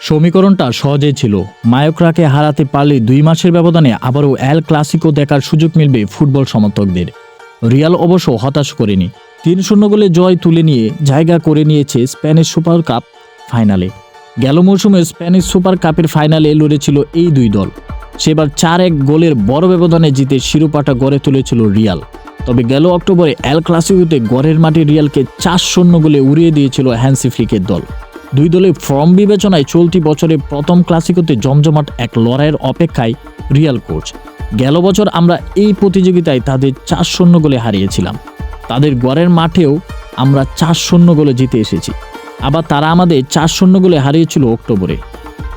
সমীকরণটা সহজেই ছিল। মায়োকরাকে হারাতে পারলে দুই মাসের ব্যবধানে আবারও এল ক্লাসিকো দেখার সুযোগ মিলবে ফুটবল সমর্থকদের। রিয়াল অবশ্য হতাশ করেনি। তিন শূন্য গোলে জয় তুলে নিয়ে জায়গা করে নিয়েছে স্প্যানিশ সুপার কাপ ফাইনালে। গেল মৌসুমে স্প্যানিশ সুপার কাপের ফাইনালে লড়েছিল এই দুই দল। সেবার চার এক গোলের বড় ব্যবধানে জিতে শিরোপাটা গড়ে তুলেছিল রিয়াল। তবে গেল অক্টোবরে এল ক্লাসিকোতে গড়ের মাঠে রিয়ালকে চার শূন্য গোলে উড়িয়ে দিয়েছিল হ্যান্সি ফ্লিকের দল। দুই দলের ফর্ম বিবেচনায় চলতি বছরে প্রথম ক্লাসিকোতে জমজমাট এক লড়াইয়ের অপেক্ষায় রিয়াল কোচ। গেল বছর আমরা এই প্রতিযোগিতায় তাদের চার শূন্য গোলে হারিয়েছিলাম। তাদের গড়ের মাঠেও আমরা চার শূন্য গোলে জিতে এসেছি। আবার তারা আমাদের চার শূন্য গোলে হারিয়েছিল অক্টোবরে।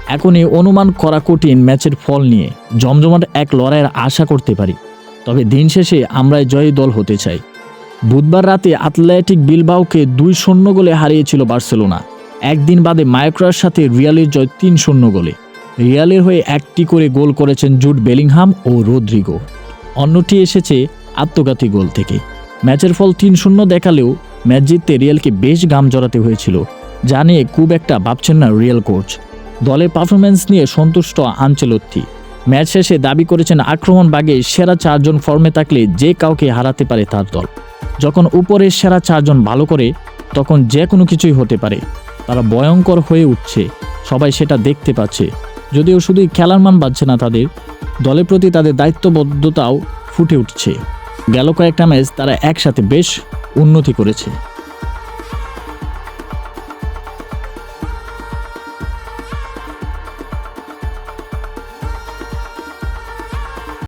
এখন এই অনুমান করা কঠিন ম্যাচের ফল নিয়ে জমজমাট এক লড়াইয়ের আশা করতে পারি। তবে দিন শেষে আমরা জয়ী দল হতে চাই। বুধবার রাতে আথলেটিক বিলবাওকে দুই শূন্য গোলে হারিয়েছিল বার্সেলোনা। একদিন বাদে মায়োক্রার সাথে রিয়ালের জয় তিন শূন্য গোলে। রিয়ালের হয়ে একটি করে গোল করেছেন জুট বেলিংহাম ও রোদ্রিগো। অন্যটি এসেছে আত্মঘাতী গোল থেকে। ম্যাচের ফল তিন শূন্য দেখালেও ম্যাচ জিততে রিয়ালকে বেশ গাম জড়াতে হয়েছিল। যা নিয়ে খুব একটা ভাবছেন না রিয়াল কোচ। দলের পারফরমেন্স নিয়ে সন্তুষ্ট আঞ্চলত্তি ম্যাচ শেষে দাবি করেছেন আক্রমণ বাগে সেরা চারজন ফর্মে থাকলে যে কাউকে হারাতে পারে তার দল। যখন উপরের সেরা চারজন ভালো করে, তখন যে কোনো কিছুই হতে পারে। তারা ভয়ঙ্কর হয়ে উঠছে। সবাই সেটা দেখতে পাচ্ছে। যদিও শুধুই খেলার মান বাড়ছে না তাদের, দলের প্রতি তাদের দায়িত্ববদ্ধতাও ফুটে উঠছে। গেল কয়েকটা ম্যাচ তারা একসাথে বেশ উন্নতি করেছে।